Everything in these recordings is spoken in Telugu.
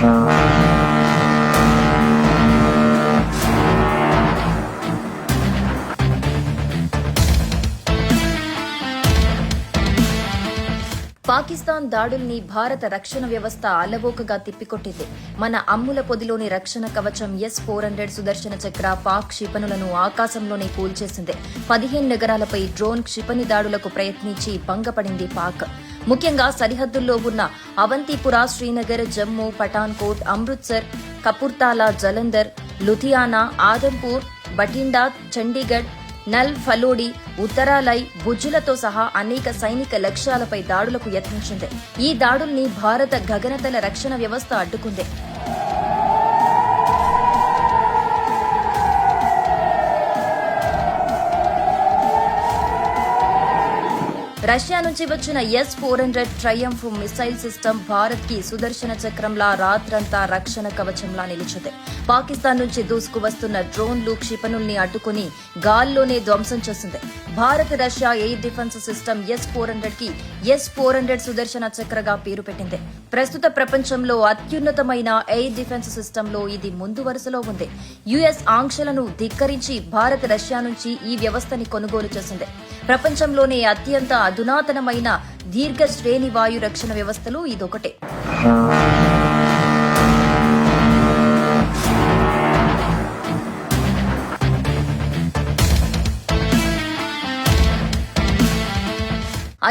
Thank you. పాకిస్తాన్ దాడుల్ని భారత రక్షణ వ్యవస్థ అలవోకగా తిప్పికొట్టింది. మన అమ్ముల పొదిలోని రక్షణ కవచం S four hundred Sudarshana Chakra Pak క్షిపణులను ఆకాశంలోనే కూల్చేసింది. పదిహేను నగరాలపై డ్రోన్ క్షిపణి దాడులకు ప్రయత్నించి భంగపడింది పాక్. ముఖ్యంగా సరిహద్దుల్లో ఉన్న అవంతిపుర శ్రీనగర్ జమ్మూ పఠాన్కోట్ అమృత్సర్ కపుర్తాలా జలంధర్ లుధియానా ఆదంపూర్ బఠిండా చండీగఢ్ నల్ ఫలోడి ఉత్తరాలై భుజులతో సహా అనేక సైనిక లక్ష్యాలపై దాడులకు యత్నించింది. ఈ దాడుల్ని భారత గగనతల రక్షణ వ్యవస్థ అడ్డుకుంది. రష్యా నుంచి వచ్చిన S four hundred Triumph missile system భారత్కి సుదర్శన చక్రంలా రాత్రంతా రక్షణ కవచంలా నిలిచింది. పాకిస్తాన్ నుంచి దూసుకువస్తున్న డ్రోన్లు క్షిపణుల్ని అడ్డుకుని గాల్లోనే ధ్వంసం చేసింది. Bharat Russia air defence system S four హండ్రెడ్కి ఎస్ ఫోర్ హండ్రెడ్ సుదర్శన చక్రగా పేరు పెట్టింది. ప్రస్తుత ప్రపంచంలో అత్యున్నతమైన ఎయిర్ డిఫెన్స్ సిస్టంలో ఇది ముందు వరుసలో ఉంది. యుఎస్ ఆంక్షలను ధిక్కరించి భారత్ రష్యా నుంచి ఈ వ్యవస్థని కొనుగోలు చేసింది. ప్రపంచంలోనే అత్యంత అధునాతనమైన దీర్ఘ శ్రేణి వాయు రక్షణ వ్యవస్థలు ఇదొకటే.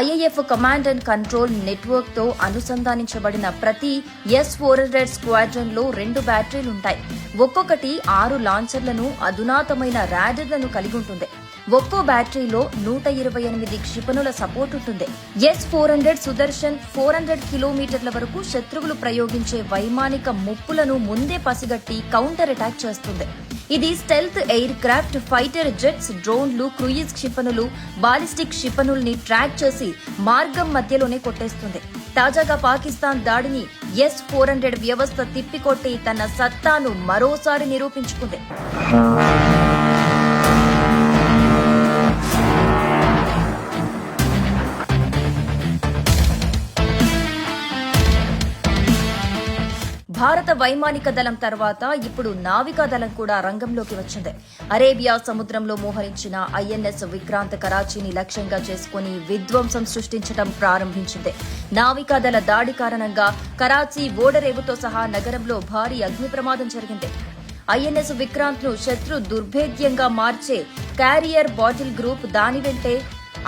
ఐఏఎఫ్ కమాండ్ అండ్ కంట్రోల్ నెట్వర్క్తో అనుసంధానించబడిన ప్రతి ఎస్ ఫోర్ హండ్రెడ్ స్క్వాడ్రన్లో రెండు బ్యాటరీలు ఉంటాయి ఒక్కొక్కటి ఆరు లాంచర్లను అధునాతమైన ర్యాడర్లను కలిగి ఉంటుంది. ఒప్పో బ్యాటరీలో నూట ఇరవై ఎనిమిది క్షిపణుల సపోర్ట్ ఉంటుంది. S four hundred Sudarshan four hundred కిలోమీటర్ల వరకు శత్రువులు ప్రయోగించే వైమానిక ముప్పులను ముందే పసిగట్టి కౌంటర్ అటాక్ చేస్తుంది. ఇది stealth aircraft fighter jets డ్రోన్లు క్రూయిజ్ క్షిపణులు బాలిస్టిక్ క్షిపణుల్ని ట్రాక్ చేసి మార్గం మధ్యలోనే కొట్టేస్తుంది. తాజాగా పాకిస్తాన్ దాడిని ఎస్ ఫోర్ హండ్రెడ్ వ్యవస్థ తిప్పికొట్టి తన సత్తాను మరోసారి నిరూపించుకుంది. భారత వైమానిక దళం తర్వాత ఇప్పుడు నావికా దళం కూడా రంగంలోకి వచ్చింది. అరేబియా సముద్రంలో మోహరించిన ఐఎన్ఎస్ విక్రాంత్ కరాచీని లక్ష్యంగా చేసుకుని విధ్వంసం సృష్టించడం ప్రారంభించింది. నావికా దళ దాడి కారణంగా కరాచీ ఓడరేవుతో సహా నగరంలో భారీ అగ్ని ప్రమాదం జరిగింది. ఐఎన్ఎస్ విక్రాంత్ను శత్రు దుర్భేద్యంగా మార్చే క్యారియర్ బాటిల్ గ్రూప్ దాని వెంటే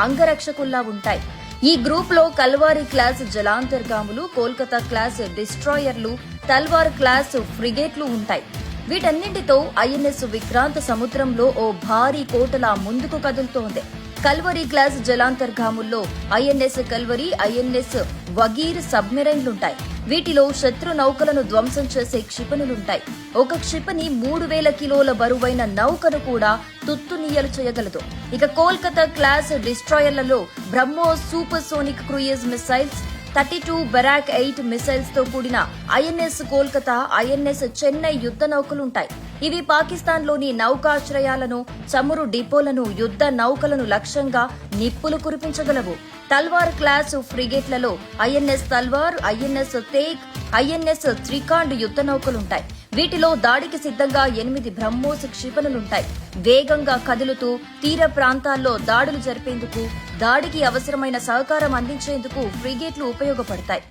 అంగరక్షకుల్లా ఉంటాయి. ఈ గ్రూప్లో కల్వారి క్లాస్ జలాంతర్గాములు కోల్కతా క్లాస్ డిస్ట్రాయర్లు తల్వార్ క్లాస్ ఫ్రిగేట్లు ఉంటాయి. వీటన్నింటితో ఐఎన్ఎస్ విక్రాంత్ సముద్రంలో ఓ భారీ కోటలా ముందుకు కదులుతోంది. కల్వరి క్లాస్ జలాంతర్గాముల్లో ఐఎన్ఎస్ కల్వరి ఐఎన్ఎస్ వగీర్ సబ్మెరైన్లుంటాయి. వీటిలో శత్రు నౌకలను ధ్వంసం చేసే క్షిపణులుంటాయి. ఒక క్షిపణి మూడు వేల కిలోల బరువైన నౌకను కూడా తుత్తునీయలు చేయగలదు. ఇక Kolkata class డిస్ట్రాయర్లలో BrahMos supersonic cruise missiles thirty two Barak eight మిసైల్స్తో కూడిన ఐఎన్ఎస్ కోల్కతా ఐఎన్ఎస్ చెన్నై యుద్ధ నౌకలుంటాయి. ఇవి పాకిస్తాన్లోని నౌకాశ్రయాలను చమురు డిపోలను యుద్ధ నౌకలను లక్ష్యంగా నిప్పులు కురిపించగలవు. Talwar class ఫ్రిగేట్లలో INS Talwar INS Teg INS Trikand యుద్ధ నౌకలుంటాయి. వీటిలో దాడికి సిద్ధంగా ఎనిమిది బ్రహ్మోస్ క్షిపణులుంటాయి. వేగంగా కదులుతూ తీర ప్రాంతాల్లో దాడులు జరిపేందుకు దాడికి అవసరమైన సహకారం అందించేందుకు ఫ్రిగేట్లు ఉపయోగపడతాయి.